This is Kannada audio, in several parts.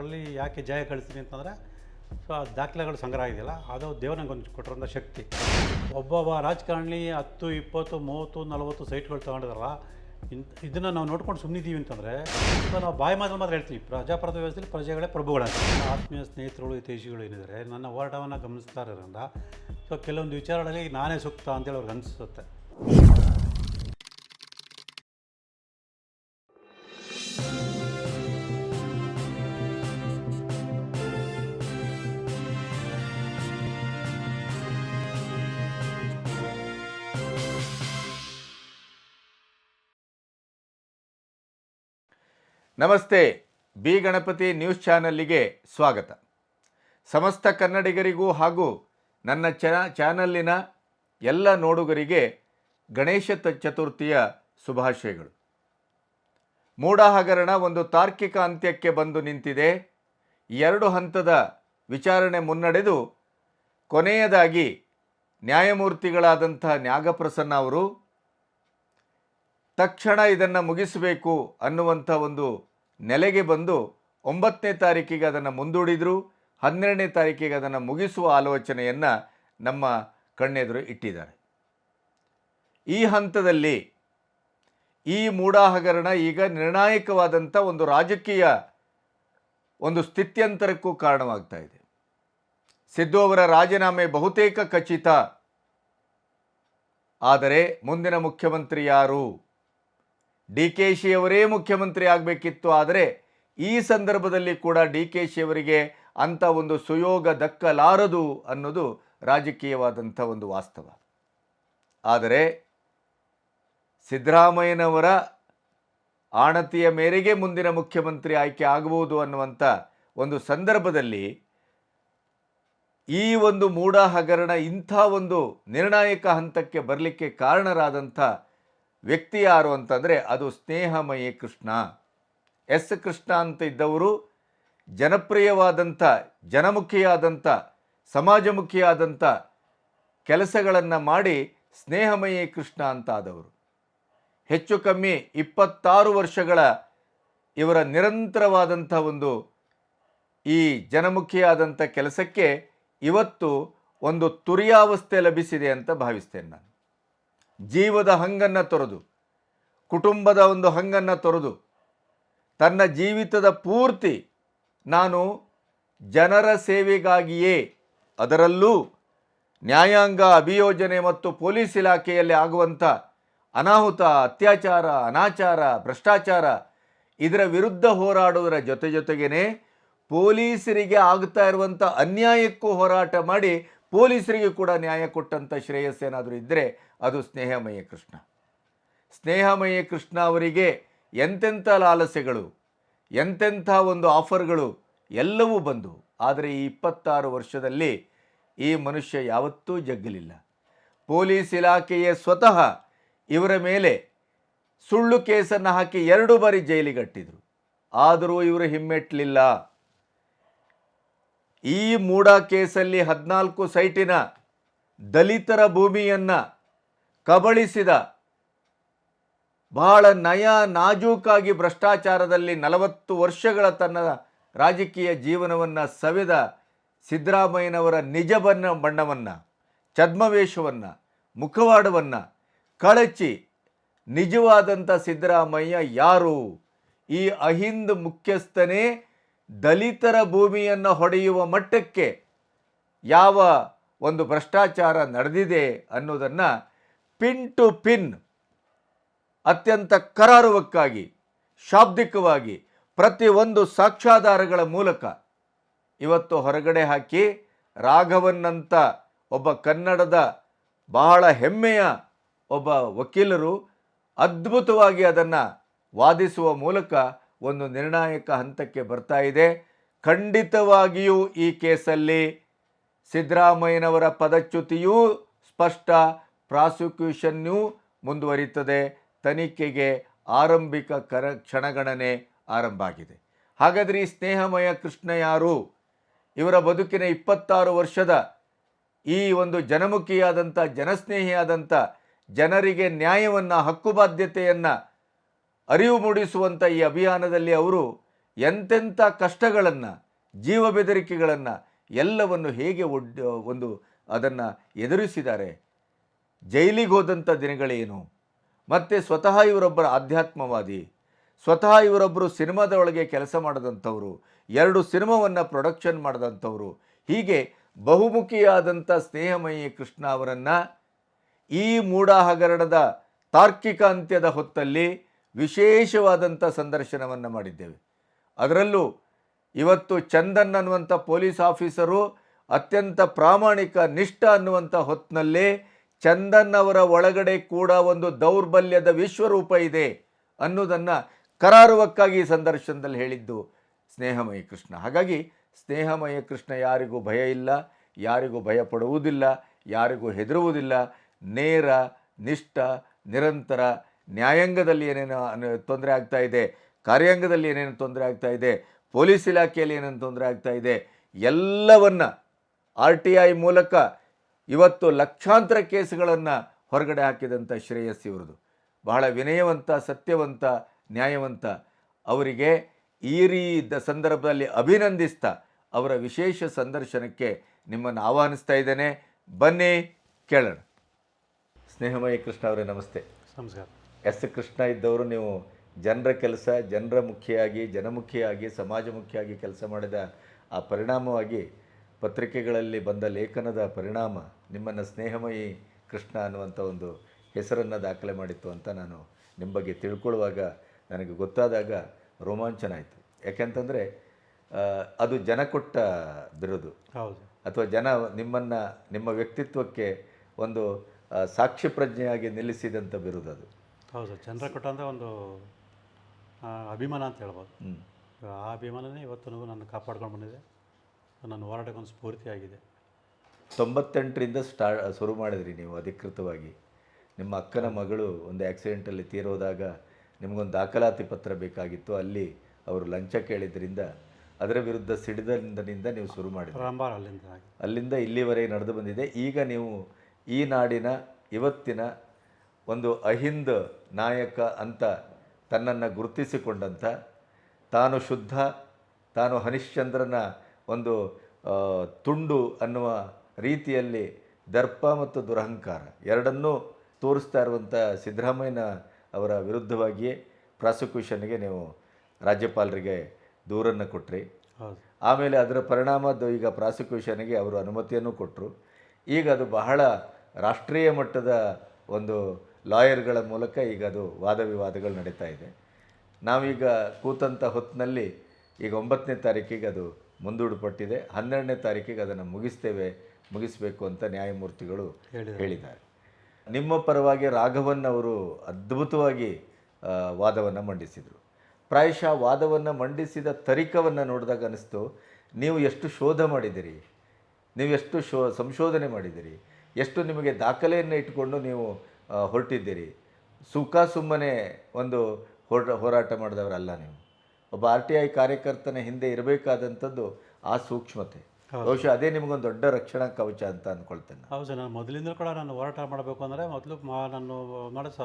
ವಿಚಾರಗಳಲ್ಲಿ ಯಾಕೆ ಜಯ ಗಳಿಸ್ತೀನಿ ಅಂತಂದರೆ, ಸೊ ಆ ದಾಖಲೆಗಳು ಸಂಗ್ರಹ ಇದೆಯಲ್ಲ ಅದು ದೇವ್ರು ನಂಗೆ ಒಂದು ಕೊಟ್ಟಿರೋಂಥ ಶಕ್ತಿ. ಒಬ್ಬೊಬ್ಬ ರಾಜಕಾರಣಿ ಹತ್ತು, ಇಪ್ಪತ್ತು, ಮೂವತ್ತು, ನಲವತ್ತು ಸೈಟ್ಗಳು ತೊಗೊಂಡಿದಾರಲ್ಲ, ಇಂಥ ಇದನ್ನು ನಾವು ನೋಡ್ಕೊಂಡು ಸುಮ್ಮನಿದ್ದೀವಿ ಅಂತಂದರೆ, ಸೊ ನಾವು ಬಾಯಿ ಮಾತ್ರ ಮಾತ್ರ ಹೇಳ್ತೀವಿ, ಪ್ರಜಾಪ್ರಭುತ್ವ ವ್ಯವಸ್ಥೆಯಲ್ಲಿ ಪ್ರಜೆಗಳೇ ಪ್ರಭುಗಳ ಆತ್ಮೀಯ ಸ್ನೇಹಿತರುಗಳು ಹಿತೈಷಿಗಳು ಏನಿದ್ದಾರೆ ನನ್ನ ಹೋರಾಟವನ್ನು ಗಮನಿಸ್ತಾ ಇರೋದ್ರಿಂದ, ಸೊ ಕೆಲವೊಂದು ವಿಚಾರಗಳಲ್ಲಿ ನಾನೇ ಸೂಕ್ತ ಅಂತೇಳಿ ಅವ್ರಿಗೆ ಅನಿಸುತ್ತೆ. ನಮಸ್ತೆ, ಬಿ ಗಣಪತಿ ನ್ಯೂಸ್ ಚಾನಲ್ಲಿಗೆ ಸ್ವಾಗತ. ಸಮಸ್ತ ಕನ್ನಡಿಗರಿಗೂ ಹಾಗೂ ನನ್ನ ಚ ಚಾನಲ್ಲಿನ ಎಲ್ಲ ನೋಡುಗರಿಗೆ ಗಣೇಶ ಚತುರ್ಥಿಯ ಶುಭಾಶಯಗಳು. ಮೂಡ ಹಗರಣ ಒಂದು ತಾರ್ಕಿಕ ಅಂತ್ಯಕ್ಕೆ ಬಂದು ನಿಂತಿದೆ. ಎರಡು ಹಂತದ ವಿಚಾರಣೆ ಮುನ್ನಡೆದು ಕೊನೆಯದಾಗಿ ನ್ಯಾಯಮೂರ್ತಿಗಳಾದಂಥ ನ್ಯಾಗಪ್ರಸನ್ನ ಅವರು ತಕ್ಷಣ ಇದನ್ನು ಮುಗಿಸಬೇಕು ಅನ್ನುವಂಥ ಒಂದು ನೆಲೆಗೆ ಬಂದು ಒಂಬತ್ತನೇ ತಾರೀಕಿಗೆ ಅದನ್ನು ಮುಂದೂಡಿದರು, ಹನ್ನೆರಡನೇ ತಾರೀಕಿಗೆ ಅದನ್ನು ಮುಗಿಸುವ ಆಲೋಚನೆಯನ್ನು ನಮ್ಮ ಕಣ್ಣೆದುರು ಇಟ್ಟಿದ್ದಾರೆ. ಈ ಹಂತದಲ್ಲಿ ಈ ಮೂಡಾಹಗರಣ ಈಗ ನಿರ್ಣಾಯಕವಾದಂಥ ಒಂದು ರಾಜಕೀಯ ಒಂದು ಸ್ಥಿತ್ಯಂತರಕ್ಕೂ ಕಾರಣವಾಗ್ತಾ ಇದೆ. ಸಿದ್ದು ಅವರ ರಾಜೀನಾಮೆ ಬಹುತೇಕ ಖಚಿತ. ಆದರೆ ಮುಂದಿನ ಮುಖ್ಯಮಂತ್ರಿ ಯಾರು? ಡಿ ಕೆ ಶಿಯವರೇ ಮುಖ್ಯಮಂತ್ರಿ ಆಗಬೇಕಿತ್ತು ಆದರೆ ಈ ಸಂದರ್ಭದಲ್ಲಿ ಕೂಡ ಡಿ ಕೆ ಶಿಯವರಿಗೆ ಅಂಥ ಒಂದು ಸುಯೋಗ ದಕ್ಕಲಾರದು ಅನ್ನೋದು ರಾಜಕೀಯವಾದಂಥ ಒಂದು ವಾಸ್ತವ. ಆದರೆ ಸಿದ್ದರಾಮಯ್ಯನವರ ಆಣತಿಯ ಮೇರೆಗೆ ಮುಂದಿನ ಮುಖ್ಯಮಂತ್ರಿ ಆಯ್ಕೆ ಆಗಬಹುದು ಅನ್ನುವಂಥ ಒಂದು ಸಂದರ್ಭದಲ್ಲಿ ಈ ಒಂದು ಮೂಢ ಹಗರಣ ಇಂಥ ಒಂದು ನಿರ್ಣಾಯಕ ಹಂತಕ್ಕೆ ಬರಲಿಕ್ಕೆ ಕಾರಣರಾದಂಥ ವ್ಯಕ್ತಿ ಯಾರು ಅಂತಂದರೆ ಅದು ಸ್ನೇಹಮಯಿ ಕೃಷ್ಣ. ಎಸ್ ಕೃಷ್ಣ ಅಂತ ಇದ್ದವರು ಜನಪ್ರಿಯವಾದಂಥ, ಜನಮುಖಿಯಾದಂಥ, ಸಮಾಜಮುಖಿಯಾದಂಥ ಕೆಲಸಗಳನ್ನು ಮಾಡಿ ಸ್ನೇಹಮಯಿ ಕೃಷ್ಣ ಅಂತ ಆದವರು ಹೆಚ್ಚು ಕಮ್ಮಿ ಇಪ್ಪತ್ತಾರು ವರ್ಷಗಳ ಇವರ ನಿರಂತರವಾದಂಥ ಒಂದು ಈ ಜನಮುಖಿಯಾದಂಥ ಕೆಲಸಕ್ಕೆ ಇವತ್ತು ಒಂದು ತುರಿಯಾವಸ್ಥೆ ಲಭಿಸಿದೆ ಅಂತ ಭಾವಿಸ್ತೇನೆ ನಾನು. ಜೀವದ ಹಂಗನ್ನು ತೊರೆದು, ಕುಟುಂಬದ ಒಂದು ಹಂಗನ್ನು ತೊರೆದು, ತನ್ನ ಜೀವಿತದ ಪೂರ್ತಿ ನಾನು ಜನರ ಸೇವೆಗಾಗಿಯೇ, ಅದರಲ್ಲೂ ನ್ಯಾಯಾಂಗ ಅಭಿಯೋಜನೆ ಮತ್ತು ಪೊಲೀಸ್ ಇಲಾಖೆಯಲ್ಲಿ ಆಗುವಂಥ ಅನಾಹುತ, ಅತ್ಯಾಚಾರ, ಅನಾಚಾರ, ಭ್ರಷ್ಟಾಚಾರ ಇದರ ವಿರುದ್ಧ ಹೋರಾಡುವುದರ ಜೊತೆ ಜೊತೆಗೇ ಪೊಲೀಸರಿಗೆ ಆಗ್ತಾ ಇರುವಂಥ ಅನ್ಯಾಯಕ್ಕೂ ಹೋರಾಟ ಮಾಡಿ ಪೊಲೀಸರಿಗೆ ಕೂಡ ನ್ಯಾಯ ಕೊಟ್ಟಂಥ ಶ್ರೇಯಸ್ಸೇನಾದರೂ ಇದ್ದರೆ ಅದು ಸ್ನೇಹಮಯ ಕೃಷ್ಣ. ಸ್ನೇಹಮಯ ಕೃಷ್ಣ ಅವರಿಗೆ ಎಂತೆಂಥ ಲಾಲಸೆಗಳು ಎಂತೆಂಥ ಒಂದು ಆಫರ್ಗಳು ಎಲ್ಲವೂ ಬಂದು, ಆದರೆ ಈ ಇಪ್ಪತ್ತಾರು ವರ್ಷದಲ್ಲಿ ಈ ಮನುಷ್ಯ ಯಾವತ್ತೂ ಜಗ್ಗಲಿಲ್ಲ. ಪೊಲೀಸ್ ಇಲಾಖೆಯೇ ಸ್ವತಃ ಇವರ ಮೇಲೆ ಸುಳ್ಳು ಕೇಸನ್ನು ಹಾಕಿ ಎರಡು ಬಾರಿ ಜೈಲಿಗಟ್ಟಿದರು. ಆದರೂ ಇವರು ಹಿಮ್ಮೆಟ್ಟಲಿಲ್ಲ ಈ ಮೂಡ ಕೇಸಲ್ಲಿ ಹದಿನಾಲ್ಕು ಸೈಟಿನ ದಲಿತರ ಭೂಮಿಯನ್ನು ಕಬಳಿಸಿದ. ಬಹಳ ನಯ, ನಾಜೂಕಾಗಿ ಭ್ರಷ್ಟಾಚಾರದಲ್ಲಿ ನಲವತ್ತು ವರ್ಷಗಳ ತನ್ನ ರಾಜಕೀಯ ಜೀವನವನ್ನು ಸವೆದ ಸಿದ್ದರಾಮಯ್ಯನವರ ನಿಜ ಬಣ್ಣ ಬಣ್ಣವನ್ನು, ಛದ್ಮವೇಷವನ್ನು, ಮುಖವಾಡವನ್ನು ಕಳಚಿ ನಿಜವಾದಂಥ ಸಿದ್ದರಾಮಯ್ಯ ಯಾರು? ಈ ಅಹಿಂದ್ ಮುಖ್ಯಸ್ಥನೇ ದಲಿತರ ಭೂಮಿಯನ್ನು ಹೊಡೆಯುವ ಮಟ್ಟಕ್ಕೆ ಯಾವ ಒಂದು ಭ್ರಷ್ಟಾಚಾರ ನಡೆದಿದೆ ಅನ್ನೋದನ್ನು ಪಿನ್ ಟು ಪಿನ್ ಅತ್ಯಂತ ಕರಾರುವಕ್ಕಾಗಿ, ಶಾಬ್ದಿಕವಾಗಿ ಪ್ರತಿಯೊಂದು ಸಾಕ್ಷ್ಯಾಧಾರಗಳ ಮೂಲಕ ಇವತ್ತು ಹೊರಗಡೆ ಹಾಕಿ ರಾಘವನ್ನಂಥ ಒಬ್ಬ ಕನ್ನಡದ ಬಹಳ ಹೆಮ್ಮೆಯ ಒಬ್ಬ ವಕೀಲರು ಅದ್ಭುತವಾಗಿ ಅದನ್ನು ವಾದಿಸುವ ಮೂಲಕ ಒಂದು ನಿರ್ಣಾಯಕ ಹಂತಕ್ಕೆ ಬರ್ತಾ ಇದೆ. ಖಂಡಿತವಾಗಿಯೂ ಈ ಕೇಸಲ್ಲಿ ಸಿದ್ದರಾಮಯ್ಯನವರ ಪದಚ್ಯುತಿಯೂ ಸ್ಪಷ್ಟ ಪ್ರಾಸಿಕ್ಯೂಷನ್ನೂ ಮುಂದುವರಿಯುತ್ತದೆ. ತನಿಖೆಗೆ ಆರಂಭಿಕ ಕರ ಕ್ಷಣಗಣನೆ ಆರಂಭ ಆಗಿದೆ. ಹಾಗಾದರೆ ಈ ಸ್ನೇಹಮಯ ಕೃಷ್ಣ ಯಾರು? ಇವರ ಬದುಕಿನ ಇಪ್ಪತ್ತಾರು ವರ್ಷದ ಈ ಒಂದು ಜನಮುಖಿಯಾದಂಥ, ಜನಸ್ನೇಹಿಯಾದಂಥ, ಜನರಿಗೆ ನ್ಯಾಯವನ್ನು ಹಕ್ಕುಬಾಧ್ಯತೆಯನ್ನು ಅರಿವು ಮೂಡಿಸುವಂಥ ಈ ಅಭಿಯಾನದಲ್ಲಿ ಅವರು ಎಂತೆಂಥ ಕಷ್ಟಗಳನ್ನು, ಜೀವ ಬೆದರಿಕೆಗಳನ್ನು ಎಲ್ಲವನ್ನು ಹೇಗೆ ಒಡ್, ಒಂದು ಅದನ್ನು ಎದುರಿಸಿದ್ದಾರೆ? ಜೈಲಿಗೆ ಹೋದಂಥ ದಿನಗಳೇನು? ಮತ್ತು ಸ್ವತಃ ಇವರೊಬ್ಬರ ಆಧ್ಯಾತ್ಮವಾದಿ, ಸ್ವತಃ ಇವರೊಬ್ಬರು ಸಿನಿಮಾದ ಒಳಗೆ ಕೆಲಸ ಮಾಡಿದಂಥವರು, ಎರಡು ಸಿನಿಮಾವನ್ನು ಪ್ರೊಡಕ್ಷನ್ ಮಾಡಿದಂಥವರು, ಹೀಗೆ ಬಹುಮುಖಿಯಾದಂಥ ಸ್ನೇಹಮಯಿ ಕೃಷ್ಣ ಅವರನ್ನು ಈ ಮೂಢ ಹಗರಣದ ತಾರ್ಕಿಕ ಅಂತ್ಯದ ಹೊತ್ತಲ್ಲಿ ವಿಶೇಷವಾದಂಥ ಸಂದರ್ಶನವನ್ನು ಮಾಡಿದ್ದೇವೆ. ಅದರಲ್ಲೂ ಇವತ್ತು ಚಂದನ್ ಅನ್ನುವಂಥ ಪೊಲೀಸ್ ಆಫೀಸರು ಅತ್ಯಂತ ಪ್ರಾಮಾಣಿಕ ನಿಷ್ಠ ಅನ್ನುವಂಥ ಹೊತ್ತಿನಲ್ಲೇ ಚಂದನ್ ಅವರ ಒಳಗಡೆ ಕೂಡ ಒಂದು ದೌರ್ಬಲ್ಯದ ವಿಶ್ವರೂಪ ಇದೆ ಅನ್ನೋದನ್ನು ಕರಾರುವಕ್ಕಾಗಿ ಈ ಸಂದರ್ಶನದಲ್ಲಿ ಹೇಳಿದ್ದು ಸ್ನೇಹಮಯ ಕೃಷ್ಣ. ಹಾಗಾಗಿ ಸ್ನೇಹಮಯ ಕೃಷ್ಣ ಯಾರಿಗೂ ಭಯ ಇಲ್ಲ, ಯಾರಿಗೂ ಭಯ ಪಡುವುದಿಲ್ಲ ಯಾರಿಗೂ ಹೆದರುವುದಿಲ್ಲ. ನೇರ, ನಿಷ್ಠ, ನಿರಂತರ ನ್ಯಾಯಾಂಗದಲ್ಲಿ ಏನೇನು ತೊಂದರೆ ಆಗ್ತಾ ಇದೆ, ಕಾರ್ಯಾಂಗದಲ್ಲಿ ಏನೇನು ತೊಂದರೆ ಆಗ್ತಾ ಇದೆ, ಪೊಲೀಸ್ ಇಲಾಖೆಯಲ್ಲಿ ಏನೇನು ತೊಂದರೆ ಆಗ್ತಾ ಇದೆ, ಎಲ್ಲವನ್ನು ಆರ್ ಟಿ ಐ ಮೂಲಕ ಇವತ್ತು ಲಕ್ಷಾಂತರ ಕೇಸುಗಳನ್ನು ಹೊರಗಡೆ ಹಾಕಿದಂಥ ಶ್ರೇಯಸ್ ಇವ್ರದ್ದು ಬಹಳ ವಿನಯವಂತ ಸತ್ಯವಂತ ನ್ಯಾಯವಂತ. ಅವರಿಗೆ ಈ ರೀದ ಸಂದರ್ಭದಲ್ಲಿ ಅಭಿನಂದಿಸ್ತಾ ಅವರ ವಿಶೇಷ ಸಂದರ್ಶನಕ್ಕೆ ನಿಮ್ಮನ್ನು ಆಹ್ವಾನಿಸ್ತಾ ಇದ್ದೇನೆ. ಬನ್ನಿ ಕೇಳೋಣ. ಸ್ನೇಹಮಯ ಕೃಷ್ಣ ಅವರೇ ನಮಸ್ತೆ. ನಮಸ್ಕಾರ. ಎಸ್. ಕೃಷ್ಣ ಇದ್ದವರು ನೀವು ಜನರ ಕೆಲಸ ಜನರ ಮುಖಿಯಾಗಿ ಜನಮುಖಿಯಾಗಿ ಸಮಾಜಮುಖಿಯಾಗಿ ಕೆಲಸ ಮಾಡಿದ ಆ ಪರಿಣಾಮವಾಗಿ ಪತ್ರಿಕೆಗಳಲ್ಲಿ ಬಂದ ಲೇಖನದ ಪರಿಣಾಮ ನಿಮ್ಮನ್ನು ಸ್ನೇಹಮಯಿ ಕೃಷ್ಣ ಅನ್ನುವಂಥ ಒಂದು ಹೆಸರನ್ನು ದಾಖಲೆ ಮಾಡಿತ್ತು ಅಂತ ನಾನು ನಿಮ್ಮ ಬಗ್ಗೆ ತಿಳ್ಕೊಳ್ಳುವಾಗ ನನಗೆ ಗೊತ್ತಾದಾಗ ರೋಮಾಂಚನ ಆಯಿತು ಯಾಕೆಂತಂದರೆ ಅದು ಜನ ಕೊಟ್ಟ ಬಿರುದು. ಹೌದು. ಅಥವಾ ಜನ ನಿಮ್ಮನ್ನು ನಿಮ್ಮ ವ್ಯಕ್ತಿತ್ವಕ್ಕೆ ಒಂದು ಸಾಕ್ಷಿ ಪ್ರಜ್ಞೆಯಾಗಿ ನಿಲ್ಲಿಸಿದಂಥ ಬಿರುದು ಅದು. ಹೌದು ಜನರ ಕೊಟ್ಟಂಥ ಒಂದು ಅಭಿಮಾನ ಅಂತ ಹೇಳ್ಬೋದು. ಆ ಅಭಿಮಾನನೇ ಇವತ್ತು ನಾನು ಕಾಪಾಡ್ಕೊಂಡು ಬಂದಿದೆ. ನನ್ನ ಹೋರಾಟಕ್ಕೊಂದು ಸ್ಫೂರ್ತಿಯಾಗಿದೆ. ತೊಂಬತ್ತೆಂಟರಿಂದ ಸ್ಟಾ ಶುರು ಮಾಡಿದ್ರಿ ನೀವು ಅಧಿಕೃತವಾಗಿ. ನಿಮ್ಮ ಅಕ್ಕನ ಮಗಳು ಒಂದು ಆ್ಯಕ್ಸಿಡೆಂಟಲ್ಲಿ ತೀರೋದಾಗ ನಿಮಗೊಂದು ದಾಖಲಾತಿ ಪತ್ರ ಬೇಕಾಗಿತ್ತು. ಅಲ್ಲಿ ಅವರು ಲಂಚ ಕೇಳಿದ್ರಿಂದ ಅದರ ವಿರುದ್ಧ ಸಿಡಿದನಿಂದ ನೀವು ಶುರು ಮಾಡಿದ್ರಿ. ಪ್ರಾರಂಭ ಅಲ್ಲಿಂದ ಆಗಿದೆ ಅಲ್ಲಿಂದ ಇಲ್ಲಿವರೆಗೆ ನಡೆದು ಬಂದಿದೆ. ಈಗ ನೀವು ಈ ನಾಡಿನ ಇವತ್ತಿನ ಒಂದು ಅಹಿಂದ ನಾಯಕ ಅಂತ ತನ್ನನ್ನು ಗುರುತಿಸಿಕೊಂಡಂಥ ತಾನು ಶುದ್ಧ ತಾನು ಹರಿಶ್ಚಂದ್ರನ ಒಂದು ತುಂಡು ಅನ್ನುವ ರೀತಿಯಲ್ಲಿ ದರ್ಪ ಮತ್ತು ದುರಹಂಕಾರ ಎರಡನ್ನೂ ತೋರಿಸ್ತಾ ಇರುವಂಥ ಸಿದ್ದರಾಮಯ್ಯನ ಅವರ ವಿರುದ್ಧವಾಗಿಯೇ ಪ್ರಾಸಿಕ್ಯೂಷನ್ಗೆ ನೀವು ರಾಜ್ಯಪಾಲರಿಗೆ ದೂರನ್ನು ಕೊಟ್ಟರಿ ಆಮೇಲೆ ಅದರ ಪರಿಣಾಮ ಈಗ ಪ್ರಾಸಿಕ್ಯೂಷನ್ಗೆ ಅವರು ಅನುಮತಿಯನ್ನು ಕೊಟ್ಟರು ಈಗ ಅದು ಬಹಳ ರಾಷ್ಟ್ರೀಯ ಮಟ್ಟದ ಒಂದು ಲಾಯರ್ಗಳ ಮೂಲಕ ಈಗ ಅದು ವಾದ ವಿವಾದಗಳು ನಡೀತಾ ಇದೆ. ನಾವೀಗ ಕೂತಂಥ ಹೊತ್ತಿನಲ್ಲಿ ಈಗ ಒಂಬತ್ತನೇ ತಾರೀಕಿಗೆ ಅದು ಮುಂದೂಡಲ್ಪಟ್ಟಿದೆ. ಹನ್ನೆರಡನೇ ತಾರೀಕಿಗೆ ಅದನ್ನು ಮುಗಿಸ್ತೇವೆ ಮುಗಿಸಬೇಕು ಅಂತ ನ್ಯಾಯಮೂರ್ತಿಗಳು ಹೇಳಿದ್ದಾರೆ. ನಿಮ್ಮ ಪರವಾಗಿ ರಾಘವನ್ ಅವರು ಅದ್ಭುತವಾಗಿ ವಾದವನ್ನು ಮಂಡಿಸಿದರು. ಪ್ರಾಯಶಃ ವಾದವನ್ನು ಮಂಡಿಸಿದ ತರಿಕವನ್ನು ನೋಡಿದಾಗ ಅನಿಸ್ತು ನೀವು ಎಷ್ಟು ಶೋಧ ಮಾಡಿದಿರಿ ನೀವು ಎಷ್ಟು ಶೋ ಸಂಶೋಧನೆ ಮಾಡಿದಿರಿ ಎಷ್ಟು ನಿಮಗೆ ದಾಖಲೆಯನ್ನು ಇಟ್ಟುಕೊಂಡು ನೀವು ಹೊರಟಿದ್ದೀರಿ? ಸುಖ ಸುಮ್ಮನೆ ಒಂದು ಹೋರ ಹೋರಾಟ ಮಾಡಿದವರಲ್ಲ ನೀವು. ಒಬ್ಬ ಆರ್ ಟಿ ಐ ಕಾರ್ಯಕರ್ತನ ಹಿಂದೆ ಇರಬೇಕಾದಂಥದ್ದು ಆ ಸೂಕ್ಷ್ಮತೆ. ಬಹುಶಃ ಅದೇ ನಿಮಗೊಂದು ದೊಡ್ಡ ರಕ್ಷಣಾ ಕವಚ ಅಂತ ಅಂದ್ಕೊಳ್ತೇನೆ. ಹೌದು ನಾನು ಮೊದಲಿಂದಲೂ ಕೂಡ ನಾನು ಹೋರಾಟ ಮಾಡಬೇಕು ಅಂದರೆ ಮೊದಲು ಮಾ ನಾನು ಮಾಡೋ ಸ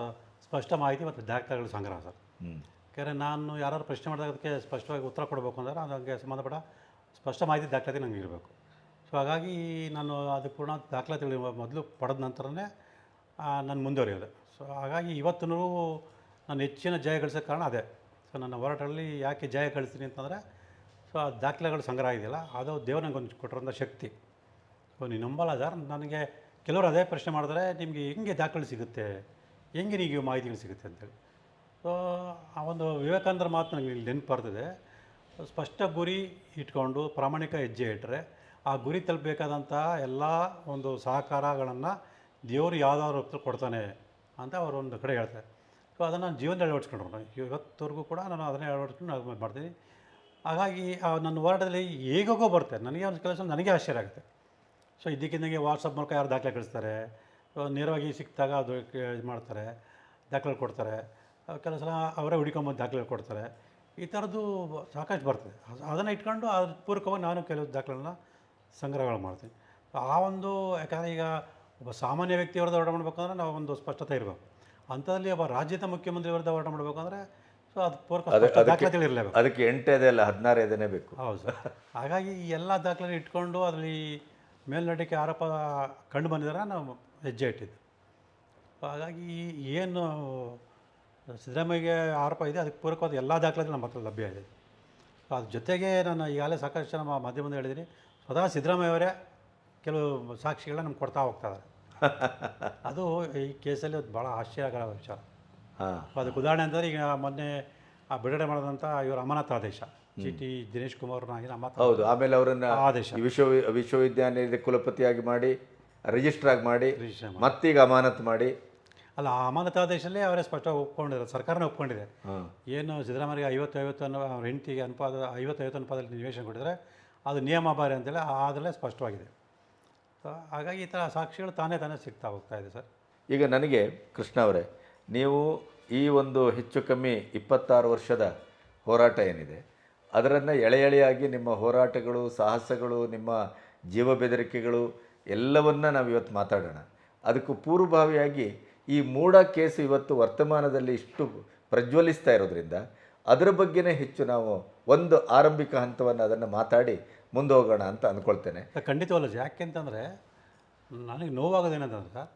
ಸ್ಪಷ್ಟ ಮಾಹಿತಿ ಮತ್ತು ದಾಖಲೆಗಳ ಸಂಗ್ರಹ ಸರ್. ಯಾಕೆಂದರೆ ಯಾಕಂದರೆ ನಾನು ಯಾರು ಪ್ರಶ್ನೆ ಮಾಡಿದಾಗ ಅದಕ್ಕೆ ಸ್ಪಷ್ಟವಾಗಿ ಉತ್ತರ ಕೊಡಬೇಕು ಅಂದರೆ ಅದಕ್ಕೆ ಸಂಬಂಧಪಟ್ಟ ಸ್ಪಷ್ಟ ಮಾಹಿತಿ ದಾಖಲಾತಿ ನನಗೆ ಇರಬೇಕು ಸೊ ಹಾಗಾಗಿ ನಾನು ಅದು ಪೂರ್ಣ ದಾಖಲಾತಿಗಳು ಮೊದಲು ಪಡೆದ ನಂತರನೇ ನಾನು ಮುಂದುವರಿಯೋದು. ಸೊ ಹಾಗಾಗಿ ಇವತ್ತು ನಾನು ಹೆಚ್ಚಿನ ಜಯ ಗಳಿಸೋಕ್ಕೆ ಕಾರಣ ಅದೇ. ಸೊ ನನ್ನ ಹೋರಾಟದಲ್ಲಿ ಯಾಕೆ ಜಯ ಕಳಿಸ್ತೀನಿ ಅಂತಂದರೆ, ಸೊ ಆ ದಾಖಲೆಗಳು ಸಂಗ್ರಹ ಇದೆಯಲ್ಲ ಅದು ದೇವ್ರು ಒಂದು ಕೊಟ್ಟಿರೋಂಥ ಶಕ್ತಿ. ಸೊ ನೀನು ನಂಬಲ್ಲ ಸರ್, ನನಗೆ ಕೆಲವರು ಅದೇ ಪ್ರಶ್ನೆ ಮಾಡಿದ್ರೆ, ನಿಮಗೆ ಹೆಂಗೆ ದಾಖಲೆ ಸಿಗುತ್ತೆ, ಹೆಂಗೆ ನಿಮಗೆ ಮಾಹಿತಿಗಳು ಸಿಗುತ್ತೆ ಅಂತೇಳಿ. ಸೊ ಆ ಒಂದು ವಿವೇಕಾನಂದರ ಮಾತು ನನಗೆ ಇಲ್ಲಿ ನೆನಪು ಬರ್ತಿದೆ. ಸ್ಪಷ್ಟ ಗುರಿ ಇಟ್ಕೊಂಡು ಪ್ರಾಮಾಣಿಕ ಹೆಜ್ಜೆ ಇಟ್ಟರೆ ಆ ಗುರಿ ತಲುಪಬೇಕಾದಂಥ ಎಲ್ಲ ಒಂದು ಸಹಕಾರಗಳನ್ನು ದೇವರು ಯಾವ್ದಾದ್ರು ಕೊಡ್ತಾನೆ ಅಂತ ಅವರು ಒಂದು ಕಡೆ ಹೇಳ್ತಾರೆ. ಸೊ ಅದನ್ನು ನಾನು ಜೀವನದಲ್ಲಿ ಅಳವಡಿಸ್ಕೊಂಡ್ರು ನಾನು ಇವತ್ತವರೆಗೂ ಕೂಡ ನಾನು ಅದನ್ನೇ ಅಳವಡಿಸ್ಕೊಂಡು ನಾನು ಮಾಡ್ತೀನಿ. ಹಾಗಾಗಿ ನನ್ನ ಹೋರಾಟದಲ್ಲಿ ಹೇಗೋಗೋ ಬರುತ್ತೆ. ನನಗೆ ಒಂದು ಕೆಲಸ ನನಗೆ ಆಶ್ಚರ್ಯ ಆಗುತ್ತೆ. ಸೊ ಇದಕ್ಕಿಂತ ವಾಟ್ಸಪ್ ಮೂಲಕ ಯಾರು ದಾಖಲೆ ಕಳಿಸ್ತಾರೆ? ನೇರವಾಗಿ ಸಿಕ್ಕಿದಾಗ ಅದು ಇದು ಮಾಡ್ತಾರೆ, ದಾಖಲೆ ಕೊಡ್ತಾರೆ. ಕೆಲವು ಅವರೇ ಹುಡ್ಕೊಂಬಂದು ದಾಖಲೆ ಕೊಡ್ತಾರೆ. ಈ ಥರದ್ದು ಸಾಕಷ್ಟು ಬರ್ತದೆ. ಅದನ್ನು ಇಟ್ಕೊಂಡು ಅದ್ರ ಪೂರಕವಾಗಿ ನಾನು ಕೆಲವು ದಾಖಲೆಗಳನ್ನ ಸಂಗ್ರಹಗಳು ಮಾಡ್ತೀನಿ. ಆ ಒಂದು, ಯಾಕಂದರೆ ಈಗ ಒಬ್ಬ ಸಾಮಾನ್ಯ ವ್ಯಕ್ತಿಯವ್ರದ್ದು ಹೊರಡ ಮಾಡಬೇಕಂದ್ರೆ ನಾವು ಒಂದು ಸ್ಪಷ್ಟತೆ ಇರಬೇಕು. ಅಂಥದ್ರಲ್ಲಿ ಒಬ್ಬ ರಾಜ್ಯದ ಮುಖ್ಯಮಂತ್ರಿ ವಿರುದ್ಧ ಹೋರಾಟ ಮಾಡಬೇಕಂದ್ರೆ ಸೊ ಅದು ಅದಕ್ಕೆ- ದಾಖಲಾತಿಗಳು ಇರಲೇಬೇಕು. ಅದಕ್ಕೆ ಎಂಟೇದೇ ಅಲ್ಲ ಹದಿನಾರು ಎದೇನೆ ಬೇಕು. ಹೌದು ಸರ್. ಹಾಗಾಗಿ ಈ ಎಲ್ಲ ದಾಖಲೆ ಇಟ್ಕೊಂಡು ಅದರಲ್ಲಿ ಮೇಲ್ನೋಟಕ್ಕೆ ಆರೋಪ ಕಂಡು ಬಂದಿದ್ದಾರೆ ನಾವು ಹೆಜ್ಜೆ ಇಟ್ಟಿದ್ದು. ಹಾಗಾಗಿ ಏನು ಸಿದ್ದರಾಮಯ್ಯಗೆ ಆರೋಪ ಇದೆ ಅದಕ್ಕೆ ಪೂರಕವಾದ ಎಲ್ಲ ದಾಖಲೆಗಳು ನಮ್ಮ ಹತ್ರ ಲಭ್ಯ ಇದೆ. ಅದ್ರ ಜೊತೆಗೆ ನಾನು ಈಗಾಗಲೇ ಸಾಕಷ್ಟು ನಮ್ಮ ಮಾಧ್ಯಮದಲ್ಲಿ ಹೇಳಿದ್ದೀನಿ. ಸ್ವತಃ ಸಿದ್ದರಾಮಯ್ಯ ಅವರೇ ಕೆಲವು ಸಾಕ್ಷಿಗಳನ್ನ ನಮ್ಗೆ ಕೊಡ್ತಾ ಹೋಗ್ತಾರೆ ಅದು ಈ ಕೇಸಲ್ಲಿ ಅದು ಭಾಳ ಆಶ್ಚರ್ಯಕರ ವಿಚಾರ. ಹಾಂ. ಅದಕ್ಕೆ ಉದಾಹರಣೆ ಅಂದರೆ ಈಗ ಮೊನ್ನೆ ಆ ಬಿಡುಗಡೆ ಮಾಡಿದಂಥ ಇವರು ಅಮಾನತ್ ಆದೇಶ ಜಿ ಟಿ ದಿನೇಶ್ ಕುಮಾರ್ ಆಗಿ ಅಮಾನತ್ ಹೌದು ಆಮೇಲೆ ಅವರನ್ನ ಆದೇಶ. ವಿಶ್ವ ವಿಶ್ವವಿದ್ಯಾನಿಲಯದ ಕುಲಪತಿಯಾಗಿ ಮಾಡಿ ರಿಜಿಸ್ಟರ್ ಆಗಿ ಮಾಡಿ. ಮತ್ತೀಗ ಅಮಾನತ್ ಮಾಡಿ. ಅಲ್ಲ ಆ ಅಮಾನತ್ ಆದೇಶಲ್ಲೇ ಅವರೇ ಸ್ಪಷ್ಟವಾಗಿ ಒಪ್ಕೊಂಡಿದ್ದಾರೆ ಸರ್ಕಾರನೇ ಒಪ್ಕೊಂಡಿದೆ. ಏನು ಸಿದ್ದರಾಮಯ್ಯಗೆ ಐವತ್ತು ಐವತ್ತು ಅನ್ನೋ ಅವ್ರ ಹೆಂಡತಿಗೆ ಅನುಪಾತ ಐವತ್ತು ಐವತ್ತು ಅನುಪಾತದಲ್ಲಿ ನಿವೇಶನ ಕೊಟ್ಟಿದ್ರೆ ಅದು ನಿಯಮಾಭಾರಿ ಅಂತೇಳಿ ಆದರಲ್ಲೇ ಸ್ಪಷ್ಟವಾಗಿದೆ. ಹಾಗಾಗಿ ಈ ಥರ ಸಾಕ್ಷಿಗಳು ತಾನೇ ತಾನೇ ಸಿಗ್ತಾ ಹೋಗ್ತಾ ಇದೆ, ಸರ್. ಈಗ ನನಗೆ ಕೃಷ್ಣ ಅವರೇ, ನೀವು ಈ ಒಂದು ಹೆಚ್ಚು ಕಮ್ಮಿ ಇಪ್ಪತ್ತಾರು ವರ್ಷದ ಹೋರಾಟ ಏನಿದೆ, ಅದರನ್ನು ಎಳೆ ಎಳೆಯಾಗಿ ನಿಮ್ಮ ಹೋರಾಟಗಳು, ಸಾಹಸಗಳು, ನಿಮ್ಮ ಜೀವ ಬೆದರಿಕೆಗಳು ಎಲ್ಲವನ್ನ ನಾವು ಇವತ್ತು ಮಾತಾಡೋಣ. ಅದಕ್ಕೂ ಪೂರ್ವಭಾವಿಯಾಗಿ ಈ ಮೂಡ ಕೇಸು ಇವತ್ತು ವರ್ತಮಾನದಲ್ಲಿ ಇಷ್ಟು ಪ್ರಜ್ವಲಿಸ್ತಾ ಇರೋದ್ರಿಂದ, ಅದರ ಬಗ್ಗೆನೇ ಹೆಚ್ಚು ನಾವು ಒಂದು ಆರಂಭಿಕ ಹಂತವನ್ನು ಅದನ್ನು ಮಾತಾಡಿ ಮುಂದೆ ಹೋಗೋಣ ಅಂತ ಅಂದ್ಕೊಳ್ತೇನೆ ಖಂಡಿತವಲ್ಲ ಯಾಕೆ ಯಾಕೆಂತಂದರೆ ನನಗೆ ನೋವಾಗೋದೇನಂತಂದ್ರೆ ಸರ್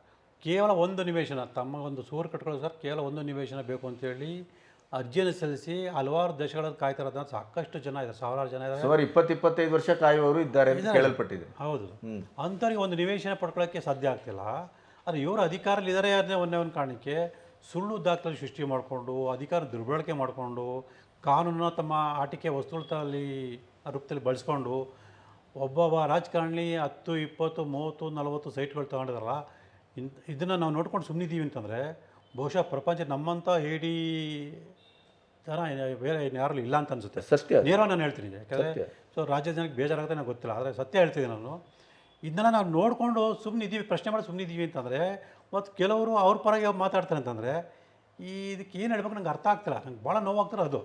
ಕೇವಲ ಒಂದು ನಿವೇಶನ ತಮ್ಮ ಒಂದು ಸೂರು ಕಟ್ಕೊಳ್ಳೋದು ಸರ್ ಕೇವಲ ಒಂದು ನಿವೇಶನ ಬೇಕು ಅಂತೇಳಿ ಅರ್ಜಿಯನ್ನು ಸಲ್ಲಿಸಿ ಹಲವಾರು ದೇಶಗಳಲ್ಲಿ ಕಾಯ್ತಾ ಸಾಕಷ್ಟು ಜನ ಇದೆ ಸಾವಿರಾರು ಜನ ಇದ್ದಾರೆ. ಸುಮಾರು ಇಪ್ಪತ್ತು ಇಪ್ಪತ್ತೈದು ವರ್ಷ ಕಾಯುವವರು ಇದ್ದಾರೆ ಅಂತ ಕೇಳಲ್ಪಟ್ಟಿದೆ. ಹೌದು. ಅಂಥವ್ರಿಗೆ ಒಂದು ನಿವೇಶನ ಪಡ್ಕೊಳ್ಳೋಕ್ಕೆ ಸಾಧ್ಯ ಆಗ್ತಿಲ್ಲ. ಆದರೆ ಇವರು ಅಧಿಕಾರದಲ್ಲಿದ್ದಾರೆ ಅದನ್ನೇ ಒಂದೇ ಒಂದು ಕಾರಣಕ್ಕೆ ಸುಳ್ಳು ದಾಖಲೆ ಸೃಷ್ಟಿ ಮಾಡಿಕೊಂಡು ಅಧಿಕಾರ ದುರ್ಬಳಕೆ ಮಾಡಿಕೊಂಡು ಕಾನೂನನ್ನ ತಮ್ಮ ಆಟಿಕೆ ವಸ್ತುಗಳಲ್ಲಿ ರೂಪದಲ್ಲಿ ಬಳಸ್ಕೊಂಡು ಒಬ್ಬೊಬ್ಬ ರಾಜಕಾರಣಿ ಹತ್ತು ಇಪ್ಪತ್ತು ಮೂವತ್ತು ನಲವತ್ತು ಸೈಟ್ಗಳು ತೊಗೊಂಡಿದಾರಲ್ಲ ಇಂಥ ಇದನ್ನು ನಾವು ನೋಡ್ಕೊಂಡು ಸುಮ್ಮನಿದ್ದೀವಿ ಅಂತಂದರೆ ಬಹುಶಃ ಪ್ರಪಂಚ ನಮ್ಮಂಥ ಹೇಡಿ ಜನ ಬೇರೆ ಯಾರು ಇಲ್ಲ ಅಂತ ಅನಿಸುತ್ತೆ. ಸತ್ಯ. ನೇರ ನಾನು ಹೇಳ್ತೀನಿ ಯಾಕಂದರೆ. ಸೊ ರಾಜ್ಯದ ಜನಕ್ಕೆ ಬೇಜಾರಾಗುತ್ತೆ ನನಗೆ ಗೊತ್ತಿಲ್ಲ. ಆದರೆ ಸತ್ಯ ಹೇಳ್ತಿದ್ದೀನಿ ನಾನು. ಇದನ್ನೆಲ್ಲ ನಾವು ನೋಡಿಕೊಂಡು ಸುಮ್ಮನೆ ಇದ್ದೀವಿ ಪ್ರಶ್ನೆ ಮಾಡಿ ಸುಮ್ಮನೆ ಇದ್ದೀವಿ ಅಂತಂದರೆ ಮತ್ತು ಕೆಲವರು ಅವ್ರ ಪರವಾಗಿ ಮಾತಾಡ್ತಾರೆ ಅಂತಂದರೆ ಈ ಇದಕ್ಕೆ ಏನು ಹೇಳ್ಬೇಕು ನಂಗೆ ಅರ್ಥ ಆಗ್ತಿಲ್ಲ. ನಂಗೆ ಭಾಳ ನೋವಾಗ್ತಾರೆ ಅದು.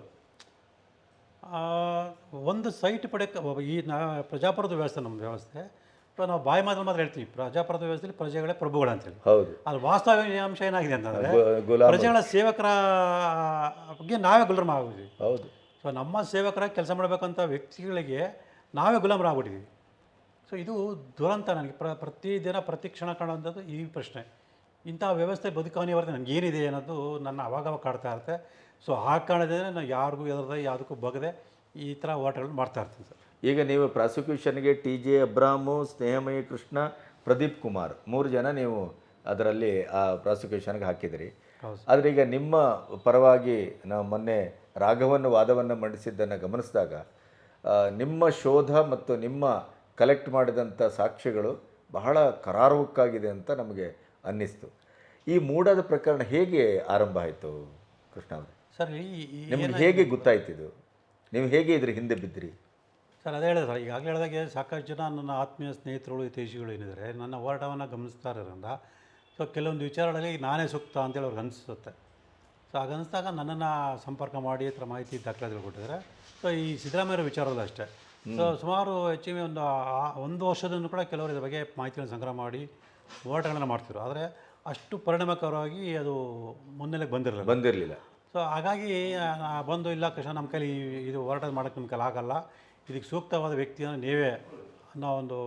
ಒಂದು ಸೈಟ್ ಪಡೆಯೋಕ್ಕೆ ಈ ನಾ ಪ್ರಜಾಪ್ರಭುತ್ವ ವ್ಯವಸ್ಥೆ ನಮ್ಮ ವ್ಯವಸ್ಥೆ. ಸೊ ನಾವು ಬಾಯಿ ಮಾತ್ರ ಮಾತ್ರ ಹೇಳ್ತೀವಿ ಪ್ರಜಾಪ್ರಭುತ್ವ ವ್ಯವಸ್ಥೆಯಲ್ಲಿ ಪ್ರಜೆಗಳೇ ಪ್ರಭುಗಳು ಅಂತೇಳಿ ಹೌದು. ಅದು ವಾಸ್ತವ ಅಂಶ ಏನಾಗಿದೆ ಅಂತಂದರೆ ಪ್ರಜೆಗಳ ಸೇವಕರ ಬಗ್ಗೆ ನಾವೇ ಗುಲಾಮ ಆಗಿದ್ವಿ ಹೌದು. ಸೊ ನಮ್ಮ ಸೇವಕರ ಕೆಲಸ ಮಾಡಬೇಕಂತ ವ್ಯಕ್ತಿಗಳಿಗೆ ನಾವೇ ಗುಲಾಮರಾಗ್ಬಿಟ್ಟಿದ್ದೀವಿ ಸೊ ಇದು ದುರಂತ ನನಗೆ. ಪ್ರ ಪ್ರತಿದಿನ ಪ್ರತಿ ಕ್ಷಣ ಕಾಣುವಂಥದ್ದು ಈ ಪ್ರಶ್ನೆ. ಇಂಥ ವ್ಯವಸ್ಥೆ ಬದುಕಾನಿವರ್ತೆ ನನಗೆ ಏನಿದೆ ಅನ್ನೋದು ನನ್ನ ಅವಾಗವಾಗ ಕಾಡ್ತಾ ಇರುತ್ತೆ. ಸೊ ಆ ಕಾರಣದಿಂದ ನಾನು ಯಾರಿಗೂ ಎದುರದೆ ಯಾವುದಕ್ಕೂ ಬಗದೆ ಈ ಥರ ಹೋರಾಟಗಳನ್ನ ಮಾಡ್ತಾ ಇರ್ತೀನಿ ಸರ್. ಈಗ ನೀವು ಪ್ರಾಸಿಕ್ಯೂಷನ್ಗೆ T J Abraham Snehamayi Krishna Pradeep Kumar ಮೂರು ಜನ ನೀವು ಅದರಲ್ಲಿ ಆ ಪ್ರಾಸಿಕ್ಯೂಷನ್ಗೆ ಹಾಕಿದಿರಿ ಆದರೆ ಈಗ ನಿಮ್ಮ ಪರವಾಗಿ ನಾವು ಮೊನ್ನೆ ರಾಘವನ್ನು ವಾದವನ್ನು ಮಂಡಿಸಿದ್ದನ್ನು ಗಮನಿಸಿದಾಗ ನಿಮ್ಮ ಶೋಧ ಮತ್ತು ನಿಮ್ಮ ಕಲೆಕ್ಟ್ ಮಾಡಿದಂಥ ಸಾಕ್ಷ್ಯಗಳು ಬಹಳ ಕರಾರುವಕ್ಕಾಗಿದೆ ಅಂತ ನಮಗೆ ಅನ್ನಿಸ್ತು. ಈ ಮೂಡದ ಪ್ರಕರಣ ಹೇಗೆ ಆರಂಭ ಆಯಿತು ಕೃಷ್ಣ ಅವರೇ? ಸರ್ ನಿಮ್ಗೆ ಹೇಗೆ ಗೊತ್ತಾಯ್ತಿದು ನೀವು ಹೇಗೆ ಇದ್ರ ಹಿಂದೆ ಬಿದ್ದಿರಿ? ಸರ್ ಅದೇ ಹೇಳಿದೆ ಸರ್ ಈಗಾಗಲೇ ಹೇಳಿದಾಗೆ ಸಾಕಷ್ಟು ಜನ ನನ್ನ ಆತ್ಮೀಯ ಸ್ನೇಹಿತರುಗಳು ಹಿತೈಷಿಗಳು ಏನಿದ್ದಾರೆ ನನ್ನ ಹೋರಾಟವನ್ನು ಗಮನಿಸ್ತಾ ಇರೋದ್ರಿಂದ ಸೊ ಕೆಲವೊಂದು ವಿಚಾರಗಳಲ್ಲಿ ನಾನೇ ಸೂಕ್ತ ಅಂತೇಳಿ ಅವ್ರಿಗೆ ಅನಿಸುತ್ತೆ. ಸೊ ಹಾಗೆ ಅನಿಸಿದಾಗ ನನ್ನನ್ನು ಸಂಪರ್ಕ ಮಾಡಿ ಹತ್ರ ಮಾಹಿತಿ ದಾಖಲಾತಿಗಳು ಕೊಟ್ಟಿದ್ದಾರೆ. ಸೊ ಈ ಸಿದ್ದರಾಮಯ್ಯ ವಿಚಾರದಲ್ಲಿ ಅಷ್ಟೇ. ಸೊ ಸುಮಾರು ಹೆಚ್ಚಿಗೆ ಒಂದು ಆ- ಒಂದು ವರ್ಷದಿಂದ ಕೂಡ ಕೆಲವರು ಇದ್ರ ಬಗ್ಗೆ ಮಾಹಿತಿಯನ್ನು ಸಂಗ್ರಹ ಮಾಡಿ ಹೋರಾಟಗಳನ್ನು ಮಾಡ್ತಿದ್ರು. ಆದರೆ ಅಷ್ಟು ಪರಿಣಾಮಕಾರವಾಗಿ ಅದು ಮುನ್ನೆಲೆಗೆ ಬಂದಿರಲಿಲ್ಲ. ಬಂದಿರಲಿಲ್ಲ. ಸೊ ಹಾಗಾಗಿ ಬಂದು ಇಲ್ಲ ಕೃಷ್ಣ ನಮ್ಮ ಕೈಲಿ ಇದು ಹೋರಾಟ ಮಾಡೋಕ್ಕೆ ನಮ್ಮ ಕೈಲಿ ಆಗಲ್ಲ. ಇದಕ್ಕೆ ಸೂಕ್ತವಾದ ವ್ಯಕ್ತಿಯನ್ನು ನೀವೇ ಅನ್ನೋ ಒಂದು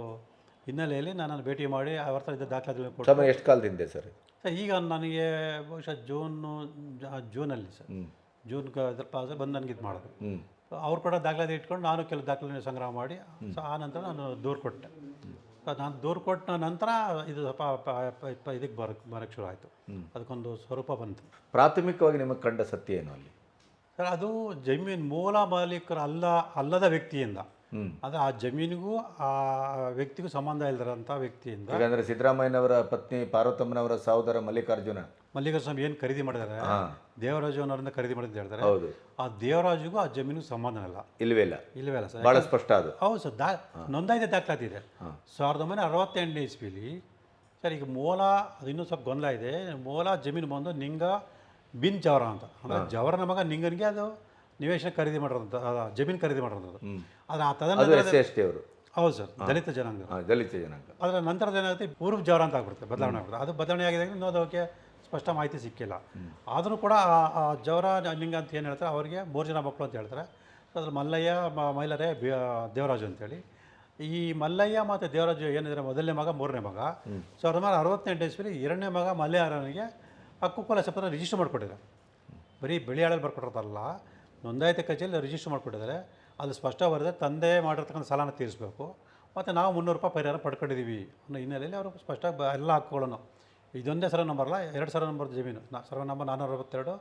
ಹಿನ್ನೆಲೆಯಲ್ಲಿ ನಾನು ಭೇಟಿ ಮಾಡಿ ಅವ್ರ ಹತ್ರ ಇದ್ದ ದಾಖಲಾತಿಗಳನ್ನು ಕೊಟ್ಟು ಎಷ್ಟು ಕಾಲದಿಂದ ಸರ್? ಸರ್ ಈಗ ನನಗೆ ಬಹುಶಃ ಜೂನು ಜೂನಲ್ಲಿ ಸರ್. ಜೂನ್ ಪಾಸ್ ಬಂದು ನನಗೆ ಇದು ಮಾಡೋದು. ಅವ್ರು ಕೂಡ ದಾಖಲಾತಿ ಇಟ್ಕೊಂಡು ನಾನು ಕೆಲವು ದಾಖಲೆ ಸಂಗ್ರಹ ಮಾಡಿ ಸೊ ಆ ನಂತರ ನಾನು ದೂರು ಕೊಟ್ಟೆ. ಸೊ ನಾನು ದೂರು ಕೊಟ್ಟ ನಂತರ ಇದು ಸ್ವಲ್ಪ ಇದಕ್ಕೆ ಬರಕ್ಕೆ ಬರೋಕ್ಕೆ ಶುರು ಆಯಿತು. ಅದಕ್ಕೊಂದು ಸ್ವರೂಪ ಬಂತು. ಪ್ರಾಥಮಿಕವಾಗಿ ನಿಮಗೆ ಕಂಡ ಸತ್ಯ ಏನು ಅಲ್ಲಿ? ಸರ್ ಅದು ಜಮೀನು ಮೂಲ ಮಾಲೀಕರು ಅಲ್ಲ ಅಲ್ಲದ ವ್ಯಕ್ತಿಯಿಂದ. ಅದು ಆ ಜಮೀನಿಗೂ ಆ ವ್ಯಕ್ತಿಗೂ ಸಂಬಂಧ ಇಲ್ಲದಂತ ವ್ಯಕ್ತಿಯಿಂದ. ಯಾಕಂದ್ರೆ ಸಿದ್ದರಾಮಯ್ಯನವರ ಪತ್ನಿ ಪಾರ್ವತಮ್ಮನವರ ಸಹೋದರ ಮಲ್ಲಿಕಾರ್ಜುನ. ಮಲ್ಲಿಕಾರ್ಜುನ ಏನು ಖರೀದಿ ಮಾಡಿದ್ದಾರೆ ದೇವರಾಜು ಅನ್ನೋರಿಂದ ಖರೀದಿ ಮಾಡಿದ್ದು ಹೇಳ್ತಾರೆ. ಹೌದು. ಆ ದೇವರಾಜುಗೂ ಆ ಜಮೀನಿಗೂ ಸಂಬಂಧ ಇಲ್ಲ. ಇಲ್ವೇ ಇಲ್ಲ. ಇಲ್ಲವೇ ಇಲ್ಲ ಸರ್. ಬಹಳ ಸ್ಪಷ್ಟ ಅದು. ಹೌದು ಸರ್ ದಾ ನೋಂದಾಯಿತ ದಾಖಲಾತಿ ಇದೆ. ಸಾವಿರದ ಒಂಬೈನೂರ ಅರವತ್ತೆಂಟನೇ ಇಸ್ವಿಲಿ ಸರ್ ಈಗ ಮೂಲ ಅದು ಇನ್ನೂ ಸ್ವಲ್ಪ ಗೊಂದಲ ಇದೆ. ಮೂಲ ಜಮೀನು ಬಂದು ನಿಂಗ ಬಿನ್ ಜವರ ಅಂತ. ಅಂದರೆ ಜವರನ ಮಗ ನಿಂಗನಿಗೆ ಅದು ನಿವೇಶನ ಖರೀದಿ ಮಾಡಿರೋಂಥ ಜಮೀನು ಖರೀದಿ ಮಾಡಿರೋದು ಆದರೆ ಆ ಅದು ತದನಂತರ ಎಸ್ ಅವರು. ಹೌದು ಸರ್ ದಲಿತ ಜನಾಂಗ. ದಲಿತ ಜನಾಂಗ. ಅದರ ನಂತರದ ಏನಾಗುತ್ತೆ ಪೂರ್ವ ಜವರ ಅಂತ ಆಗ್ಬಿಡುತ್ತೆ ಬದಲಾವಣೆ ಆಗ್ಬಿಡುತ್ತೆ. ಅದು ಬದಲಾವಣೆ ಆಗಿದೆ ಇನ್ನೂ ಅದಕ್ಕೆ ಸ್ಪಷ್ಟ ಮಾಹಿತಿ ಸಿಕ್ಕಿಲ್ಲ. ಆದರೂ ಕೂಡ ಜವರ ಲಿಂಗ ಅಂತ ಏನು ಹೇಳ್ತಾರೆ ಅವರಿಗೆ ಮೂರು ಜನ ಮಕ್ಕಳು ಅಂತ ಹೇಳ್ತಾರೆ. ಅದ್ರ ಮಲ್ಲಯ್ಯ ಮ- ಮೈಲರೆ ಬಿ- ದೇವರಾಜು ಅಂತೇಳಿ. ಈ ಮಲ್ಲಯ್ಯ ಮತ್ತು ದೇವರಾಜು ಏನಿದ್ರೆ ಮೊದಲನೇ ಮಗ ಮೂರನೇ ಮಗ. ಸಾವಿರದ ಒಂಬೈನೂರ ಅರವತ್ತೆಂಟು ಇಸ್ವಿಲಿ ಎರಡನೇ ಮಗ ಮಲ್ಲಯ್ಯನಿಗೆ ಹಕ್ಕುಕೊಲ ಸಪತ್ರ ರಿಜಿಸ್ಟರ್ ಮಾಡಿಕೊಟ್ಟಿದ್ದಾರೆ. ಬರೀ ಬಿಳಿಯಾಳಲ್ಲಿ ಬರ್ಕೊಟ್ಟಿರೋದಲ್ಲ ನೋಂದಾಯಿತ ಕಚೇರಿಯಲ್ಲಿ ರಿಜಿಸ್ಟರ್ ಮಾಡಿಕೊಟ್ಟಿದ್ದಾರೆ. ಅದು ಸ್ಪಷ್ಟ ಬರೆದ್ರೆ ತಂದೆ ಮಾಡಿರ್ತಕ್ಕಂಥ ಸಾಲನ ತೀರಿಸಬೇಕು. ಮತ್ತು ನಾವು ಮುನ್ನೂರು ರೂಪಾಯಿ ಪರಿಹಾರ ಪಡ್ಕೊಂಡಿದ್ದೀವಿ. ಅನ್ನೋ ಹಿನ್ನೆಲೆಯಲ್ಲಿ ಅವರು ಸ್ಪಷ್ಟ ಬ- ಎಲ್ಲ ಹಕ್ಕುಗಳನ್ನು ಇದೊಂದೇ ಸರ ನಂಬರ್ ಅಲ್ಲ ಎರಡು ಸರ್ವೆ ನಂಬರ್ ಜಮೀನು. ನಾ ಸರ್ವೆ ನಂಬರ್ ನಾನ್ನೂರ ಅರವತ್ತೆರಡು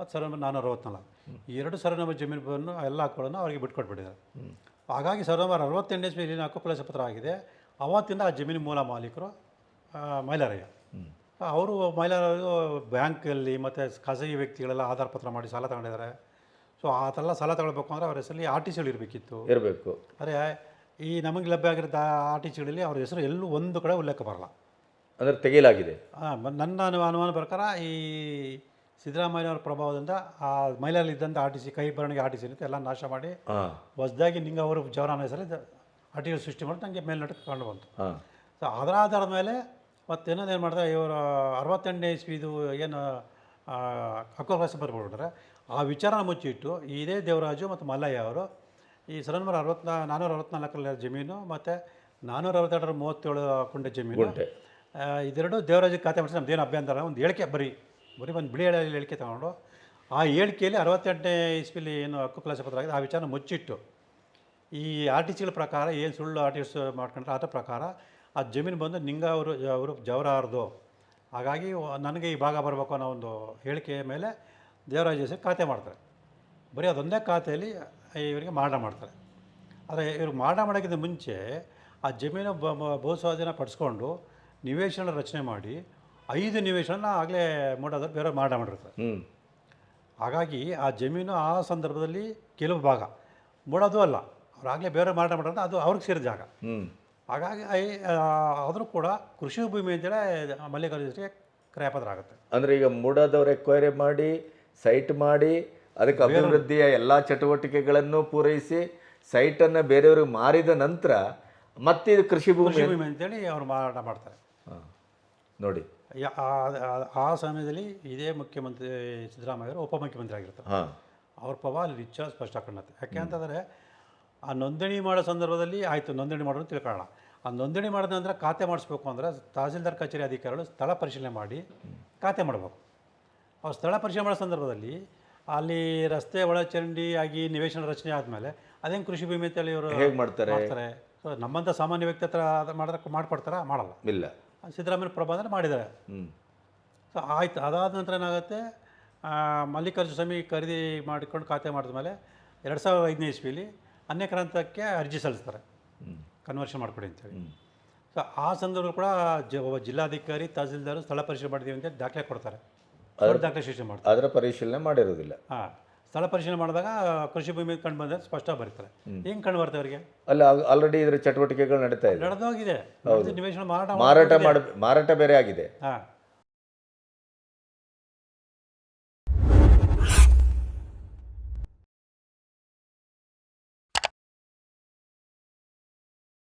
ಮತ್ತು ಸರ್ವೆ ನಂಬರ್ ನಾನ್ನೂರ ಅರವತ್ನಾಲ್ಕು ಈ ಎರಡು ಸರ್ವೆ ನಂಬರ್ ಜಮೀನು ಎಲ್ಲ ಹಕ್ಕುಗಳನ್ನು ಅವರಿಗೆ ಬಿಟ್ಕೊಟ್ಬಿಟ್ಟಿದ್ದಾರೆ. ಹಾಗಾಗಿ ಸಾವಿರದ ಒಂಬೈನೂರ ಅರವತ್ತೆಂಟು ಇಸ್ವಿ ಇಲ್ಲಿನ ಪತ್ರ ಆಗಿದೆ ಅವತ್ತಿಂದ ಆ ಜಮೀನು ಮೂಲ ಮಾಲೀಕರು ಮಹಿಳೆಯರಿಗೆ ಮೈಲಾರಯ್ಯ ಅವರು ಮಹಿಳೆಯರು ಬ್ಯಾಂಕಲ್ಲಿ ಮತ್ತು ಖಾಸಗಿ ವ್ಯಕ್ತಿಗಳೆಲ್ಲ ಆಧಾರ ಪತ್ರ ಮಾಡಿ ಸಾಲ ತಗೊಂಡಿದ್ದಾರೆ. ಸೊ ಆ ಥರ ಸಾಲ ತಗೊಳ್ಬೇಕು ಅಂದರೆ ಅವ್ರ ಹೆಸರಲ್ಲಿ ಆರ್ ಟಿ ಸಿಗಳು ಇರಬೇಕಿತ್ತು. ಇರಬೇಕು. ಅರೆ ಈ ನಮಗೆ ಲಭ್ಯ ಆಗಿರೋ ಆರ್ ಟಿ ಸಿಗಳಲ್ಲಿ ಅವ್ರ ಹೆಸರು ಎಲ್ಲೂ ಒಂದು ಕಡೆ ಉಲ್ಲೇಖ ಬರಲ್ಲ. ಅಂದರೆ ತೆಗೆಯಲಾಗಿದೆ. ಹಾಂ ನನ್ನ ಅನು- ಅನುಮಾನ ಪ್ರಕಾರ ಈ ಸಿದ್ದರಾಮಯ್ಯನವರ ಪ್ರಭಾವದಿಂದ ಆ ಮೈಲಲ್ಲಿ ಇದ್ದಂಥ ಆರ್ ಟಿ ಸಿ ಕೈ ಬರವಣಿಗೆ ಆರ್ ಟಿ ಸಿ ಇರುತ್ತೆ ಎಲ್ಲ ನಾಶ ಮಾಡಿ ಹೊಸದಾಗಿ ನಿಂಗೆ ಅವರು ಜವರಾನ ಹೆಸರಲ್ಲಿ ಆರ್ ಟಿ ಸೃಷ್ಟಿ ಮಾಡಿ ನನಗೆ ಮೇಲ್ನೋಟಕ್ಕೆ ಕಂಡು ಬಂತು. ಸೊ ಅದರ ಆಧಾರದ ಮೇಲೆ ಮತ್ತೆ ಇನ್ನೊಂದು ಏನು ಮಾಡಿದೆ ಇವರು ಅರವತ್ತೆಂಟನೇ ಇಸ್ವಿದು ಏನು ಹಕ್ಕುವಾಸ ಬರ್ಬಿಟ್ರೆ ಆ ವಿಚಾರ ಮುಚ್ಚಿಟ್ಟು ಇದೇ ದೇವರಾಜು ಮತ್ತು ಮಲ್ಲಯ್ಯ ಅವರು ಈ ಸರನ್ಮರ ಅರವತ್ನಾ ನಾನ್ನೂರ ಅರವತ್ನಾಲ್ಕರ ಜಮೀನು ಮತ್ತು ನಾನ್ನೂರ ಅರವತ್ತೆರಡರ ಮೂವತ್ತೇಳು ಕುಂಟೆ ಜಮೀನು ಇದೆರಡು ದೇವರಾಜ ಖಾತೆ ಮಾಡಿಸಿ ನಮ್ದೇನು ಅಭ್ಯಂತರ ಒಂದು ಹೇಳಿಕೆ ಬರೀ. ಬರೀ ಒಂದು ಬಿಳಿ ಹೇಳಿ ಹೇಳಿಕೆ ತಗೊಂಡು ಆ ಹೇಳಿಕೆಯಲ್ಲಿ ಅರವತ್ತೆಂಟನೇ ಇಸ್ವಿಲಿ ಏನು ಹಕ್ಕು ಪತ್ರ ಆಗಿದೆ, ಆ ವಿಚಾರ ಮುಚ್ಚಿಟ್ಟು ಈ ಆರ್ ಟಿ ಸಿಗಳ ಪ್ರಕಾರ ಏನು ಸುಳ್ಳು ಆರ್ ಟಿ ಸಿ ಮಾಡ್ಕೊಂಡ್ರೆ ಆತ ಪ್ರಕಾರ ಆ ಜಮೀನು ಬಂದು ನಿಂಗ ಅವರು ಅವರು ಜವರಾರ್ದು. ಹಾಗಾಗಿ ನನಗೆ ಈ ಭಾಗ ಬರಬೇಕು ಅನ್ನೋ ಒಂದು ಹೇಳಿಕೆ ಮೇಲೆ ದೇವರಾಜ ಹೆಸರು ಖಾತೆ ಮಾಡ್ತಾರೆ. ಬರೀ ಅದೊಂದೇ ಖಾತೆಯಲ್ಲಿ ಇವರಿಗೆ ಮಾರಾಟ ಮಾಡ್ತಾರೆ. ಆದರೆ ಇವ್ರಿಗೆ ಮಾರಾಟ ಮಾಡೋಕ್ಕಿಂತ ಮುಂಚೆ ಆ ಜಮೀನು ಭೂಸ್ವಾಧೀನ ಪಡಿಸ್ಕೊಂಡು ನಿವೇಶನ ರಚನೆ ಮಾಡಿ ಐದು ನಿವೇಶನ ಆಗಲೇ ಮೂಡೋದ್ರೆ ಬೇರೆ ಮಾರಾಟ ಮಾಡಿರ್ತಾರೆ ಹ್ಞೂ ಹಾಗಾಗಿ ಆ ಜಮೀನು ಆ ಸಂದರ್ಭದಲ್ಲಿ ಕೆಲವು ಭಾಗ. ಮೂಡೋದು ಅಲ್ಲ. ಅವ್ರಾಗಲೇ ಬೇರೆ ಮಾರಾಟ ಮಾಡಿದ್ರೆ ಅದು ಅವ್ರಿಗೆ ಸೇರಿದ ಜಾಗ. ಹ್ಞೂ ಹಾಗಾಗಿ ಆದರೂ ಕೂಡ ಕೃಷಿ ಭೂಮಿ ಅಂತೇಳಿ ಮಲ್ಲಿಕಾರ್ಜುನಿಗೆ ಕ್ರಯಪತ್ರ ಆಗುತ್ತೆ ಅಂದರೆ ಈಗ ಮೂಡಾದವ್ರು ಎಕ್ವೈರಿ ಮಾಡಿ ಸೈಟ್ ಮಾಡಿ ಅದಕ್ಕೆ ಅಭಿವೃದ್ಧಿಯ ಎಲ್ಲ ಚಟುವಟಿಕೆಗಳನ್ನು ಪೂರೈಸಿ ಸೈಟನ್ನು ಬೇರೆಯವ್ರಿಗೆ ಮಾರಿದ ನಂತರ ಮತ್ತೆ ಇದು ಕೃಷಿ ಭೂಮಿ ಭೂಮಿ ಅಂತೇಳಿ ಅವ್ರು ಮಾರಾಟ ಮಾಡ್ತಾರೆ. ಹಾಂ. ನೋಡಿ. ಆ- ಸಮಯದಲ್ಲಿ ಇದೇ ಮುಖ್ಯಮಂತ್ರಿ ಸಿದ್ದರಾಮಯ್ಯವರು ಉಪಮುಖ್ಯಮಂತ್ರಿ ಆಗಿರ್ತಾರೆ ಹಾಂ. ಅವ್ರ ಪವಾ ಅಲ್ಲಿ ವಿಚಾರ ಸ್ಪಷ್ಟ ಕಾಣುತ್ತೆ ಯಾಕೆ ಅಂತಂದರೆ ಆ ನೋಂದಣಿ ಮಾಡೋ ಸಂದರ್ಭದಲ್ಲಿ ಆಯಿತು ನೋಂದಣಿ ಮಾಡೋದು ತಿಳ್ಕೊಳ್ಳೋಣ. ಆ ನೋಂದಣಿ ಮಾಡಿದ ನಂತರ ಖಾತೆ ಮಾಡಿಸ್ಬೇಕು ಅಂದರೆ ತಹಸೀಲ್ದಾರ್ ಕಚೇರಿ ಅಧಿಕಾರಿಗಳು ಸ್ಥಳ ಪರಿಶೀಲನೆ ಮಾಡಿ ಖಾತೆ ಮಾಡಬೇಕು. ಅವ್ರು ಸ್ಥಳ ಪರಿಶೀಲನೆ ಮಾಡೋ ಸಂದರ್ಭದಲ್ಲಿ ಅಲ್ಲಿ ರಸ್ತೆ ಒಳಚರಂಡಿ ಆಗಿ ನಿವೇಶನ ರಚನೆ ಆದಮೇಲೆ ಅದೇನು ಕೃಷಿ ಭೂಮಿ ಅಂತೇಳಿ ಇವರು ಹೇಗೆ ಮಾಡ್ತಾರೆ? ಮಾಡ್ತಾರೆ. ಸೊ ನಮ್ಮಂಥ ಸಾಮಾನ್ಯ ವ್ಯಕ್ತಿ ಹತ್ರ ಅದು ಮಾಡಿದ್ರೆ ಮಾಡ್ಕೊಡ್ತಾರ? ಮಾಡಲ್ಲ. ಇಲ್ಲ. ಸಿದ್ದರಾಮಯ್ಯ ಅಂದರೆ ಮಾಡಿದ್ದಾರೆ. ಹ್ಞೂ ಸೊ ಆಯ್ತು. ಅದಾದ ನಂತರ ಏನಾಗುತ್ತೆ? ಮಲ್ಲಿಕಾರ್ಜುನ ಸ್ವಾಮಿ ಖರೀದಿ ಮಾಡಿಕೊಂಡು ಖಾತೆ ಮಾಡಿದ ಮೇಲೆ ಎರಡು ಸಾವಿರದ ಐದನೇ ಇಸ್ವಿಲಿ ಅನ್ಯಕ್ರಾಂತಕ್ಕೆ ಅರ್ಜಿ ಸಲ್ಲಿಸ್ತಾರೆ. ಕನ್ವರ್ಷನ್ ಮಾಡಿಕೊಡಿ ಅಂತೇಳಿ. ಸೊ ಆ ಸಂದರ್ಭದಲ್ಲಿ ಕೂಡ ಜ ಒಬ್ಬ ಜಿಲ್ಲಾಧಿಕಾರಿ ತಹಸೀಲ್ದಾರು ಸ್ಥಳ ಪರಿಶೀಲನೆ ಮಾಡಿದ್ದೀವಿ ಅಂತ ದಾಖಲೆ ಕೊಡ್ತಾರೆ. ದಾಖಲೆ ಶಿಕ್ಷಣ ಮಾಡ್ತಾರೆ. ಅದರ ಪರಿಶೀಲನೆ ಮಾಡಿರೋದಿಲ್ಲ. ಹಾಂ. ಸ್ಥಳ ಪರಿಶೀಲನೆ ಮಾಡಿದಾಗ ಕೃಷಿ ಭೂಮಿ ಕಂಡು ಬಂದ್ರೆ ಸ್ಪಷ್ಟ ಬರ್ತಾರೆ ಹೆಂಗ್ ಕಂಡು ಬರ್ತವೆ ಅವರಿಗೆ? ಅಲ್ಲ ಆಲ್ರೆಡಿ ಇದರ ಚಟುವಟಿಕೆಗಳು ನಡೀತಾ ಇದೆ. ನಡೆದೋಗಿದೆ. ನಿವೇಶನ ಮಾರಾಟ ಮಾರಾಟ ಮಾಡಿ ಮಾರಾಟ ಬೇರೆ ಆಗಿದೆ. ಹಾಂ.